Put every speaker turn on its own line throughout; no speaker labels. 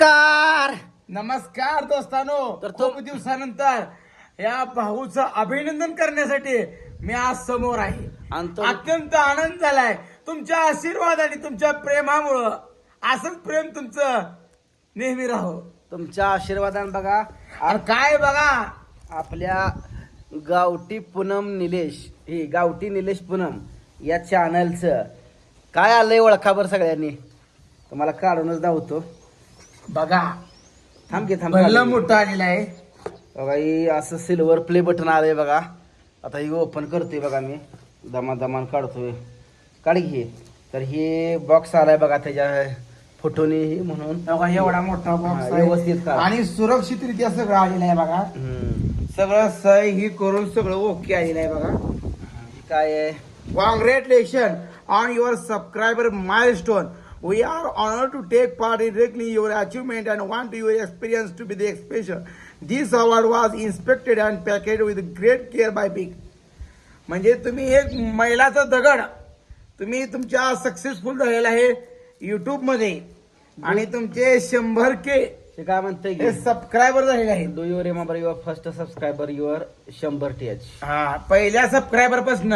नमस्कार!
नमस्कार दोस्तानो!
तर तो-
खूप दिवसानंतर या भाऊचं अभिनंदन करण्यासाठी मी आज समोर आहे.
आणि तो-
अत्यंत आनंद झालाय. तुमच्या आशीर्वाद आणि तुमच्या प्रेमामुळं असंच प्रेम तुमचं नेहमी राहो.
तुमच्या आशीर्वादाने बघा
आणि काय बघा?
आपल्या गावठी पूनम निलेश ही गावठी निलेश पूनम या चॅनलचं काय आलंय ओळखा बरं सगळ्यांनी? तुम्हाला काढूनच धावतो
बघा.
थांब घे थांब घे.
मोठा आलेला आहे.
बघा ही असं सिल्वर प्ले बटन आलंय बघा. आता ही ओपन करतोय बघा मी. दमा दमान काढतोय. काढ घे तर हे बॉक्स आलाय बघा त्याच्या फोटोने म्हणून.
बघा एवढा मोठा बॉक्स
व्यवस्थित.
आणि सुरक्षितरित्या सगळं आलेलं आहे बघा. सगळं सही ही करून सगळं ओके आलेलं आहे बघा.
काय आहे?
Congratulations on your subscriber milestone. We are honored to take part in recognizing your achievement and want your experience to be the special. This award was inspected and packaged with great care by Big. म्हणजे तुम्ही एक मैलाचा दगड तुम्ही तुमच्या successful झालेला आहे युट्यूबमध्ये आणि तुमचे शंभर के
ते काय म्हणतंय
हे सबस्क्रायबर झालेले आहेत
do your remember your first subscriber your शंभर टी एच
हा पहिल्या सबस्क्रायबरपासून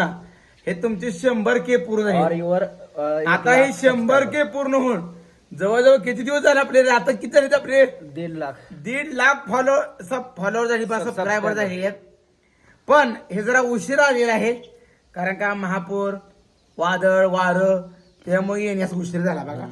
हे तुमचे शंभर के पूर्ण
और
झाले
युअर
आता हे शंभर के पूर्ण होऊन जवळजवळ किती दिवस झाले आपले? आता किती झाले आपले?
दीड लाख.
दीड लाख फॉलो सब फॉलोअर झाले
सब-
सबस्क्रायबर. झाले आहेत. पण हे जरा उशिरा आलेलं आहे कारण का महापूर वादळ वार त्यामुळे येण्यास उशीर झाला बघा.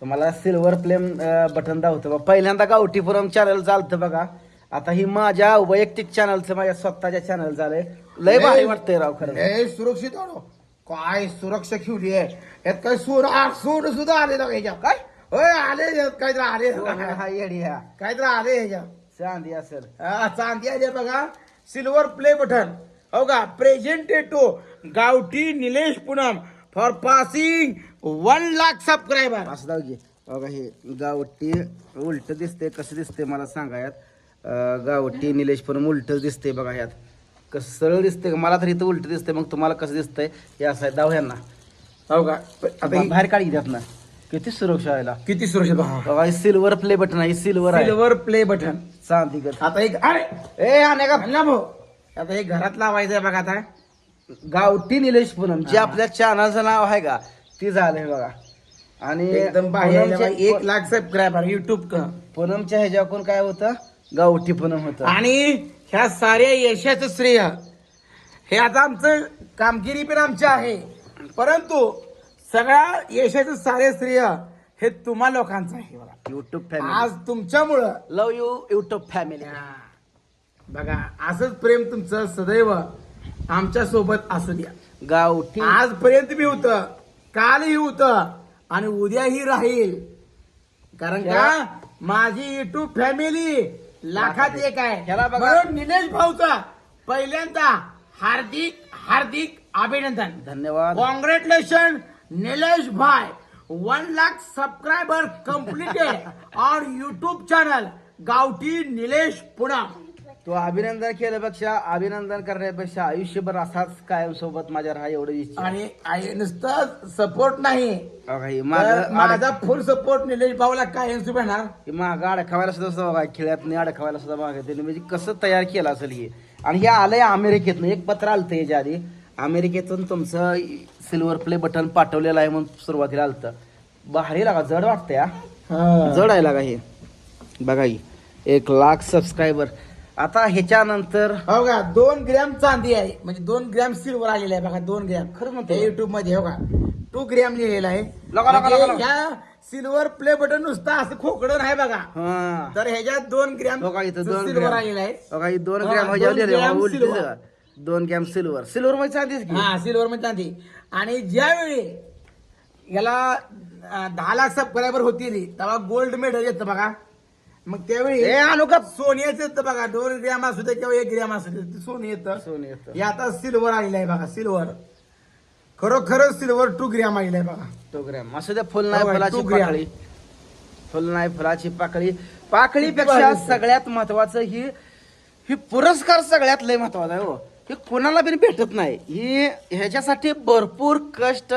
तुम्हाला सिल्वर प्लेम बटन दावतो बघा. पहिल्यांदा गावठीपुरम चॅनल चालतं बघा. आता ही माझ्या वैयक्तिक चॅनलचं माझ्या स्वतःच्या चॅनल झालंय. लय भारी वाटतंय राव खरं
लय सुरक्षित वाढव काय सुरक्षा ठेवली आहे? यात काय सूर आ- सूर सुद्धा आले ना ह्याच्यात. काय? होय आले याच्यात काहीतरी आले.
हा येडी हा.
काहीतरी आले ह्याच्यात.
चांदी असेल.
हा, चांदी आली आहे बघा. सिल्वर प्ले बटन हो का? Presented to Gavthi Nilesh Poonam. For passing one lakh subscriber
असं दाव घे बघा हे गावठी उलट दिसते कसं दिसते मला सांगा यात. अं, गावठी निलेश पण उलट दिसते बघा यात. कसं सरळ दिसते का? मला तर इथं उलट दिसते मग तुम्हाला कसं दिसतंय? हे असं आहे दाव ह्यांना.
हो का? आता ही-
बाहेर काढी किती सुरक्षा व्हायला?
किती सुरक्षित
हे सिल्वर प्ले बटन आहे सिल्वर आहे.
Silver play button.
चांदी
आता एक अरे!
ए आणे का
आणला भाऊ. आता हे घरात लावायचं आहे बघा आता.
गावठी निलेश पूनम जे. आपल्या चॅनलचं नाव आहे का ती झालंय बघा. आणि
एकदम बाहेर
पूनमच्या-
एक लाख सबस्क्रायबर युट्यूब का.
पूनमच्या ह्याच्याकडून काय होतं? गावठी पूनम होतं.
आणि ह्या साऱ्या यशाचं श्रेय. हे आता आमचं कामगिरी पण आमची आहे. परंतु सगळ्या यशाचं सारे श्रेय हे तुम्हा लोकांचं आहे बघा.
युट्यूब फॅमिली
आज तुमच्यामुळं.
लव यू युट्यूब फॅमिली
बघा असंच प्रेम तुमचं सदैव आमच्यासोबत असू द्या.
गावठी.
आजपर्यंत बी होत कालही होत आणि उद्याही राहील. कारण का? माझी युट्यूब फॅमिली लाखात एक आहे.
ह्याला बघा.
म्हणून निलेश भाऊचा पहिल्यांदा हार्दिक हार्दिक अभिनंदन.
धन्यवाद.
कॉंग्रॅच्युलेशन निलेश भाई. One lakh subscriber completed on YouTube channel Gavthi Nilesh Pune
तो अभिनंदन केल्यापेक्षा अभिनंदन करण्यापेक्षा आयुष्यभर असाच कायम सोबत माझ्या राहा एवढं इच्छा
आणि आई नुसतं सपोर्ट नाही. तर माझा फुल सपोर्ट निलेश भाऊला कायम भेटणार.
हे मागं अडकवायला सुद्धा सुद्धा बघा खेळ्यात नाही अडकवायला सुद्धा बघा त्यांनी म्हणजे कसं तयार केलं असेल हे? आणि हे आलंय अमेरिकेतनं. एक पत्र आलतं याच्या आधी. अमेरिकेतून तुमचं सिल्वर प्ले बटन पाठवलेलं आहे म्हणून सुरुवातीला आलतं. भारी लागा जड वाटतंय हा. जड आहे लागा हे. बघा ही. एक लाख सबस्क्रायबर आता ह्याच्यानंतर
हो का? दोन ग्रॅम चांदी आहे. म्हणजे दोन ग्रॅम सिल्वर आलेलं आहे बघा दोन ग्रॅम.
खरं म्हणतो.
युट्यूबमध्ये हो का? टू ग्रॅम लिहिलेलं आहे.
लगा, लगा,
म्हणजे
लगा, लगा.
ह्या सिल्वर प्ले बटन नुसतं असं खोकडं नाही बघा.
हा.
तर ह्याच्यात दोन ग्रॅम
बघा इथं दोन
सिल्वर
ग्रॅम.
आलेलं आहे.
बघा ही दोन
हा,
ग्रॅम
दोन
ह्याच्यावर लिहिलंय,
ग्रॅम
उलटी. दोन ग्रॅम सिल्वर सिल्वर मध्ये चांदीच की?
हा सिल्वर मध्ये चांदी. आणि ज्यावेळी याला अं, दहा लाख सबस्क्रायबर होतील तेव्हा गोल्ड मेडल येतं बघा. मग त्यावेळी
ए आणू का
सोन्याचं येतं बघा. दोन ग्रॅम असू दे किंवा एक ग्रॅम असू दे सोनं येतं.
सोनं येतं.
हे आता सिल्वर आलेलं आहे बघा सिल्वर खरोखर सिल्वर टू ग्रॅम आलेलं आहे बघा.
तो ग्रॅम असं द्या फुल नाही
हो,
फुलाची
two gram.
पाकळी. फुल नाही फुलाची पाकळी. पाकळीपेक्षा सगळ्यात महत्वाचं ही ही पुरस्कार सगळ्यात लय महत्त्वाचा आहे हो. हे कोणाला बी भेटत नाही. ही ह्याच्यासाठी भरपूर कष्ट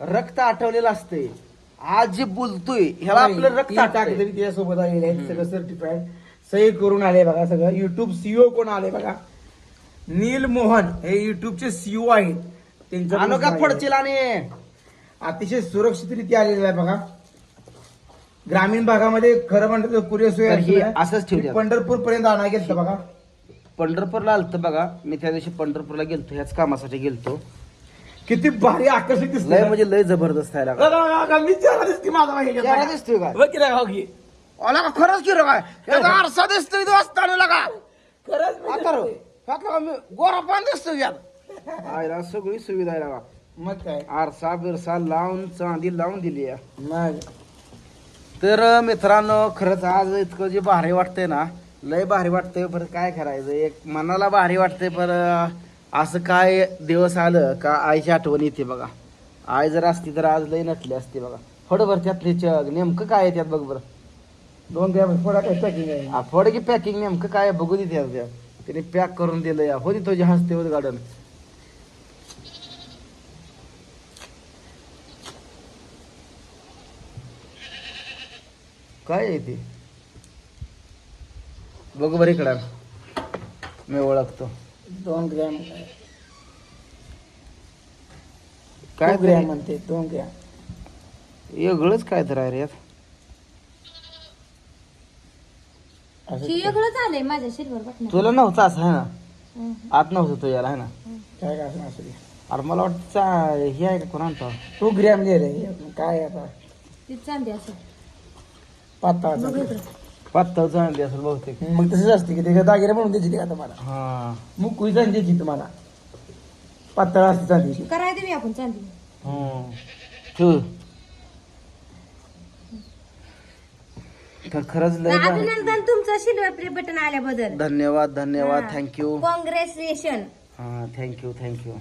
रक्त आठवलेलं असते आज जे बोलतोय ह्याला आपलं रक्त आटतंय.
आलेले आहेत सगळं सर्टिफाईड सही करून आले बघा सगळं. युट्यूब सीओ कोण आले बघा? नील मोहन हे युट्यूबचे सीओ आहेत. त्यांचं
आणू का
पण
फडचील आणि
अतिशय सुरक्षितरित्या आलेलं आहे बघा. ग्रामीण भागामध्ये खरं म्हणलं तर पुरेसो
तर हे असंच ठेवूयात.
पंढरपूर पर्यंत आणा गेलं बघा.
पंढरपूरला आलत बघा. मी त्या दिवशी पंढरपूरला गेलतो ह्याच कामासाठी गेलतो.
किती भारी आकर्षक दिसतंय.
लय
ना.
म्हणजे लय जबरदस्त आहे लागा.
बघा, बघा, बघा, मी चेहरा दिसते माझा माहिती
चेहरा दिसतोय का?
बघ की हो की.
का खरंच की काय याचा आरसा दिसतोय तो असताना लागा.
खरंच मी
आता मी गोरा पण दिसतोय यात. आयला सगळी सुविधा आहे लागा.
मग काय?
आरसा बिरसा लावून चांदी लावून दिली आहे.
मग?
तर मित्रांनो खरंच आज इतकं जे भारी वाटतंय ना लय भारी वाटतंय पर काय करायचं? एक मनाला भारी वाटतंय पर अं, असं काय दिवस आलं का आईची आठवण येते बघा. आई जर असती तर आज लय नटली असती बघा. थोडं बरं त्यातले जग नेमकं काय आहे त्यात बघ बरं.
दोन थोडा काय पॅकिंग आहे?
की पॅकिंग नेमकं काय आहे बघू दे त्यात. त्या त्याने पॅक करून दिलं या. होती तुझी हसते होत गार्डन काय आहे ते? बघू बरं इकडं. मी ओळखतो.
दोन ग्रॅम
काय?
ग्रॅम म्हणते दोन ग्रॅम.
वेगळंच काय तर आहे रे यात.
असं
ही वेगळंच आलंय माझ्या सिल्वर बटन
तुला नव्हतं असं आहे ना आत नव्हतं तो याला आहे ना?
काय काय असं असू दे.
अरे मला वाटतं चा- हे आहे का कोणा आणतो
टू ग्रॅम लिहिले काय आता?
ती चांदी बघ इकडं.
पातळ चांगली असेल बहुतेक.
मग तसंच असते की त्याच्या दागिने म्हणून द्यायची ती का तुम्हाला?
हा.
मग कुई द्यायची तुम्हाला? पातळ असते चांदीची.
करायला देवी आपण चांदी.
हम्म. ठेव. तर खरंच लय.
अभिनंदन तुमचं सिल्वर प्ले बटन आल्याबद्दल.
धन्यवाद धन्यवाद
हा.
थँक्यू
कॉंग्रॅच्युलेशन
हा थँक्यू थँक्यू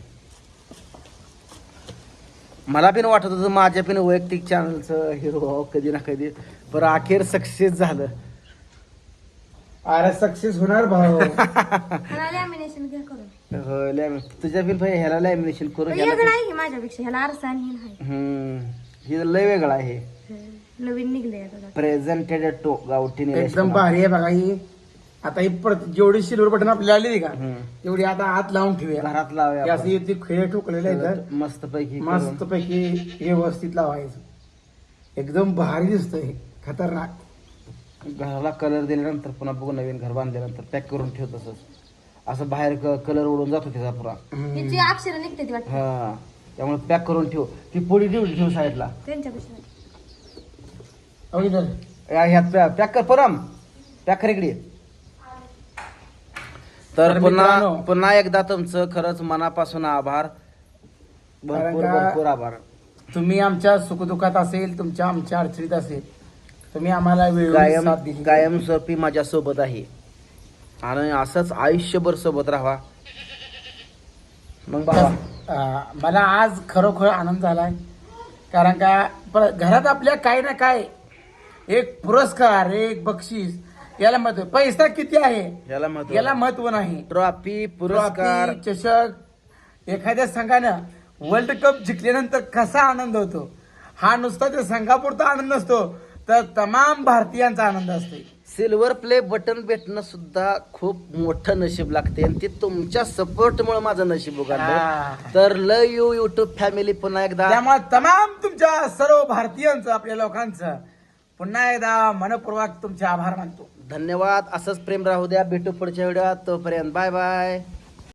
मला पण वाटत होतं माझ्या पण वैयक्तिक चॅनलचं हिरो व्हावं कधी ना कधी. पण अखेर सक्सेस झालं.
अरे सक्सेस होणार भाऊ.
लॅमिनेशन घ्या करून?
हो, लॅम- तुझ्या पण भाई ह्याला लॅमिनेशन करून
पण
ह्याला
वेगळं आहे की माझ्यापेक्षा? ह्याला आरसा आणि हे
हम्म हे लय वेगळं आहे.
नवीन निघले आता
प्रेझेंटेड टो गावठी
एकदम. भारी आहे बघा ही. आता ही परत जेवढी सिल्वर बटन आपल्याला आली का. तेवढी आता आत लावून ठेवूया.
घरात लावूया
हे असे ते खेळ ठोकलेले आहेत.
मस्त पैकी
मस्त पैकी व्यवस्थित लावायचं. एकदम भारी दिसतंय. खतरनाक.
घराला कलर दिल्यानंतर पुन्हा बघू नवीन घर बांधल्यानंतर पॅक करून ठेव तसंच. असं बाहेर कलर उडून जातो त्याचा पुरा.
ह्याची अक्षर निघते ती वाटतं.
हा त्यामुळे पॅक करून ठेव. ती पोळी ठेव ठेव साईडला. या- ह्यात पॅक कर परम. पॅक कर इकडे. तर
तर
पुन्हा
मित्रांनो-
पुन्हा एकदा तुमचं खरंच मनापासून आभार. भरपूर
कारण का-
भरपूर आभार.
तुम्ही आमच्या सुखदुःखात असेल तुमच्या आमच्या अडचणीत असेल तुम्ही आम्हाला वेळ
कायम
साथ दिली.
कायमस्वरूपी माझ्या सोबत आहे. आणि असंच आयुष्यभर सोबत राहा. मग बाबा.
मला आज खरोखर आनंद झालाय. कारण का घरात आपल्या काही ना काय एक पुरस्कार एक बक्षीस याला महत्त्व पैसा किती आहे?
याला महत्त्व
याला महत्त्व नाही.
ट्रॉफी पुरस्कार.
ट्रॉफी, चषक एखाद्या संघानं वर्ल्ड कप जिंकल्यानंतर कसा आनंद होतो? हा नुसता त्या संघापुरता आनंद नसतो. तर तमाम भारतीयांचा आनंद असतो
सिल्वर प्ले बटन भेटणं सुद्धा खूप मोठं नशीब लागते आणि ते तुमच्या सपोर्टमुळे माझं नशीब उघडलं. तर ल यू युट्यूब फॅमिली पुन्हा एकदा
त्यामुळे तमाम तुमच्या सर्व भारतीयांचं आपल्या लोकांचं पुन्हा एकदा मनपूर्वक तुमचे आभार मानतो.
धन्यवाद. असंच प्रेम राहू द्या. भेटू पुढच्या व्हिडिओत. तोपर्यंत बाय बाय